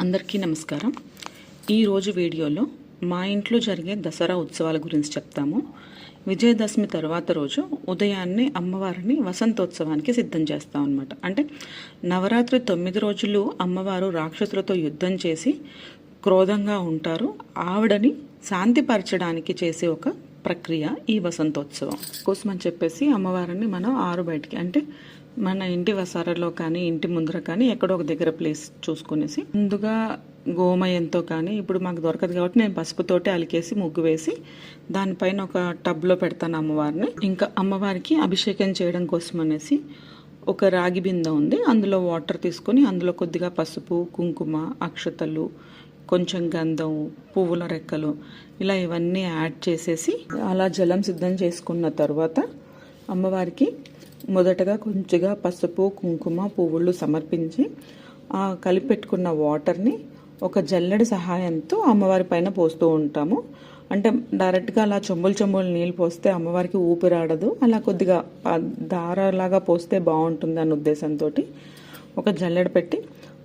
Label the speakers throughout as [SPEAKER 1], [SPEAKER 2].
[SPEAKER 1] అందరికీ నమస్కారం. ఈరోజు వీడియోలో మా ఇంట్లో జరిగే దసరా ఉత్సవాల గురించి చెప్తాము. విజయదశమి తర్వాత రోజు ఉదయాన్నే అమ్మవారిని వసంతోత్సవానికి సిద్ధం చేస్తాం అనమాట అంటే నవరాత్రి తొమ్మిది రోజులు అమ్మవారు రాక్షసులతో యుద్ధం చేసి క్రోధంగా ఉంటారు. ఆవిడని శాంతిపరచడానికి చేసే ఒక ప్రక్రియ ఈ వసంతోత్సవం. కోసం అని చెప్పేసి అమ్మవారిని మనం ఆరు బయటికి అంటే మన ఇంటి వసారలో కానీ ఇంటి ముందర కానీ ఎక్కడో ఒక దగ్గర ప్లేస్ చూసుకునేసి ముందుగా గోమయంతో కానీ ఇప్పుడు మాకు దొరకదు కాబట్టి నేను పసుపుతోటి అలికేసి ముగ్గు వేసి దానిపైన ఒక టబ్లో పెడతాను అమ్మవారిని. ఇంకా అమ్మవారికి అభిషేకం చేయడం కోసం అనేసి ఒక రాగి బిందె ఉంది. అందులో వాటర్ తీసుకొని అందులో కొద్దిగా పసుపు కుంకుమ అక్షతలు కొంచెం గంధం పువ్వుల రెక్కలు ఇలా ఇవన్నీ యాడ్ చేసేసి అలా జలం సిద్ధం చేసుకున్న తర్వాత అమ్మవారికి మొదటగా కొంచెంగా పసుపు కుంకుమ పువ్వులు సమర్పించి ఆ కలిపెట్టుకున్న వాటర్ని ఒక జల్లెడ సహాయంతో అమ్మవారి పైన పోస్తూ ఉంటాము. అంటే డైరెక్ట్గా అలా చెంబులు చెంబులు నీళ్ళు పోస్తే అమ్మవారికి ఊపిరాడదు. అలా కొద్దిగా దారలాగా పోస్తే బాగుంటుంది అన్న ఉద్దేశంతో ఒక జల్లెడ పెట్టి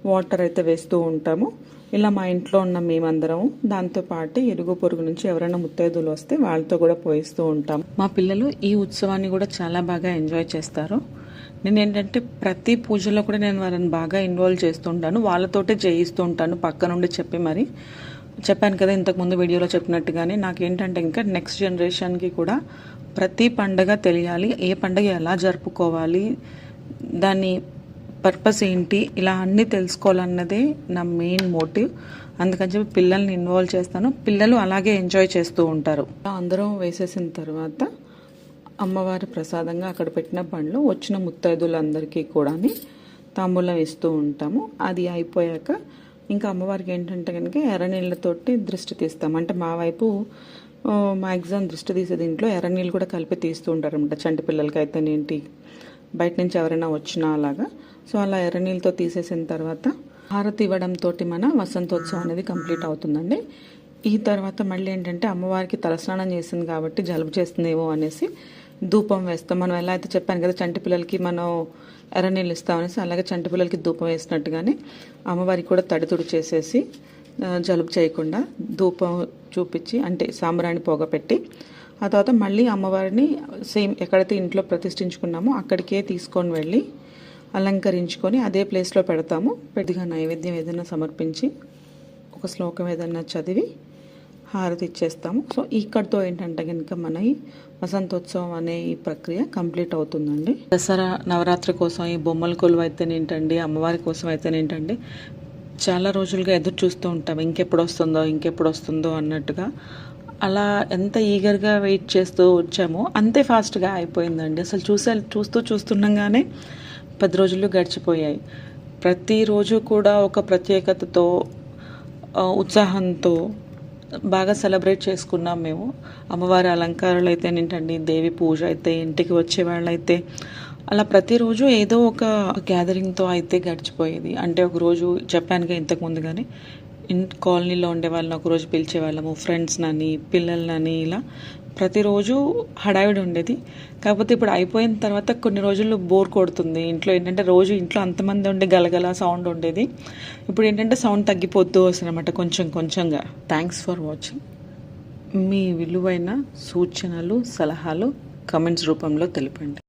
[SPEAKER 1] వాటర్ అయితే వేస్తూ ఉంటాము. ఇలా మా ఇంట్లో ఉన్న మేమందరం దాంతోపాటు ఎరుగు పొరుగు నుంచి ఎవరైనా ముత్తైదులు వస్తే వాళ్ళతో కూడా పోయిస్తూ ఉంటాం. మా పిల్లలు ఈ ఉత్సవాన్ని కూడా చాలా బాగా ఎంజాయ్ చేస్తారు. నేను ఏంటంటే ప్రతి పూజలో కూడా నేను వాళ్ళని బాగా ఇన్వాల్వ్ చేస్తుంటాను వాళ్ళతోటే చేయిస్తూ ఉంటాను పక్క నుండి చెప్పి మరి. చెప్పాను కదా ఇంతకుముందు వీడియోలో చెప్పినట్టుగానే నాకేంటంటే ఇంకా నెక్స్ట్ జనరేషన్కి కూడా ప్రతి పండగ తెలియాలి ఏ పండగ ఎలా జరుపుకోవాలి దాన్ని పర్పస్ ఏంటి? ఇలా అన్నీ తెలుసుకోవాలన్నదే నా మెయిన్ మోటివ్. అందుకని చెప్పి పిల్లల్ని ఇన్వాల్వ్ చేస్తాను. పిల్లలు అలాగే ఎంజాయ్ చేస్తూ ఉంటారు. అందరం వేసేసిన తర్వాత అమ్మవారి ప్రసాదంగా అక్కడ పెట్టిన పండ్లు వచ్చిన ముత్తైదులందరికీ కూడా తాంబూలం ఇస్తూ ఉంటాము. అది అయిపోయాక ఇంకా అమ్మవారికి ఏంటంటే కనుక ఎర్రనీళ్ళతోటి దృష్టి తీస్తాం. అంటే మా వైపు మ్యాక్సిమం దృష్టి తీసే దీంట్లో ఎర్రనీళ్ళు కూడా కలిపి తీస్తూ ఉంటారు అనమాట చంటి పిల్లలకి అయితేనేంటి బయట నుంచి ఎవరైనా వచ్చినా అలాగా. సో అలా ఎర్రనీళ్ళతో తీసేసిన తర్వాత హారతి ఇవ్వడంతో మన వసంతోత్సవం అనేది కంప్లీట్ అవుతుందండి. ఈ తర్వాత మళ్ళీ ఏంటంటే అమ్మవారికి తలస్నానం చేసింది కాబట్టి జలుబు చేస్తుందేమో అనేసి ధూపం వేస్తాం. మనం ఎలా అయితే చెప్పాను కదా చంటి పిల్లలకి మనం ఎర్రనీళ్ళు ఇస్తామనేసి అలాగే చంటి పిల్లలకి ధూపం వేసినట్టుగానే అమ్మవారికి కూడా తడితుడు చేసేసి జలుబు చేయకుండా ధూపం చూపించి అంటే సాంబ్రాణి పొగ పెట్టి ఆ తర్వాత మళ్ళీ అమ్మవారిని సేమ్ ఎక్కడైతే ఇంట్లో ప్రతిష్ఠించుకున్నామో అక్కడికే తీసుకొని వెళ్ళి అలంకరించుకొని అదే ప్లేస్లో పెడతాము. పెద్దగా నైవేద్యం ఏదైనా సమర్పించి ఒక శ్లోకం ఏదైనా చదివి హారతి ఇచ్చేస్తాము. సో ఇక్కడితో ఏంటంటే కనుక మన ఈ వసంతోత్సవం అనే ఈ ప్రక్రియ కంప్లీట్ అవుతుందండి. దసరా నవరాత్రి కోసం ఈ బొమ్మల కొలువు అయితేనేంటండి అమ్మవారి కోసం అయితేనేంటండి చాలా రోజులుగా ఎదురు చూస్తూ ఉంటాం. ఇంకెప్పుడు వస్తుందో ఇంకెప్పుడు వస్తుందో అన్నట్టుగా అలా ఎంత ఈగర్గా వెయిట్ చేస్తూ వచ్చామో అంతే ఫాస్ట్గా అయిపోయిందండి. అసలు చూసే చూస్తూ చూస్తుండగానే పది రోజులు గడిచిపోయాయి. ప్రతిరోజు కూడా ఒక ప్రత్యేకతతో ఉత్సాహంతో బాగా సెలబ్రేట్ చేసుకున్నాం మేము. అమ్మవారి అలంకారాలు అయితే ఏంటండి? దేవి పూజ అయితే ఇంటికి వచ్చే వాళ్ళైతే అలా ప్రతిరోజు ఏదో ఒక గ్యాదరింగ్తో అయితే గడిచిపోయేది. అంటే ఒక రోజు చెప్పానుగా ఇంతకు ముందుగానే ఇన్ కాలనీలో ఉండే వాళ్ళని ఒకరోజు పిలిచేవాళ్ళము ఫ్రెండ్స్నని పిల్లలని ఇలా ప్రతిరోజు హడావిడి ఉండేది. కాకపోతే ఇప్పుడు అయిపోయిన తర్వాత కొన్ని రోజులు బోర్ కొడుతుంది. ఇంట్లో ఏంటంటే రోజు ఇంట్లో అంతమంది ఉండే గలగల సౌండ్ ఉండేది. ఇప్పుడు ఏంటంటే సౌండ్ తగ్గిపోతూ వస్తుందన్నమాట కొంచెం కొంచెంగా. థ్యాంక్స్ ఫర్ వాచింగ్ మీ విలువైన సూచనలు సలహాలు కమెంట్స్ రూపంలో తెలపండి.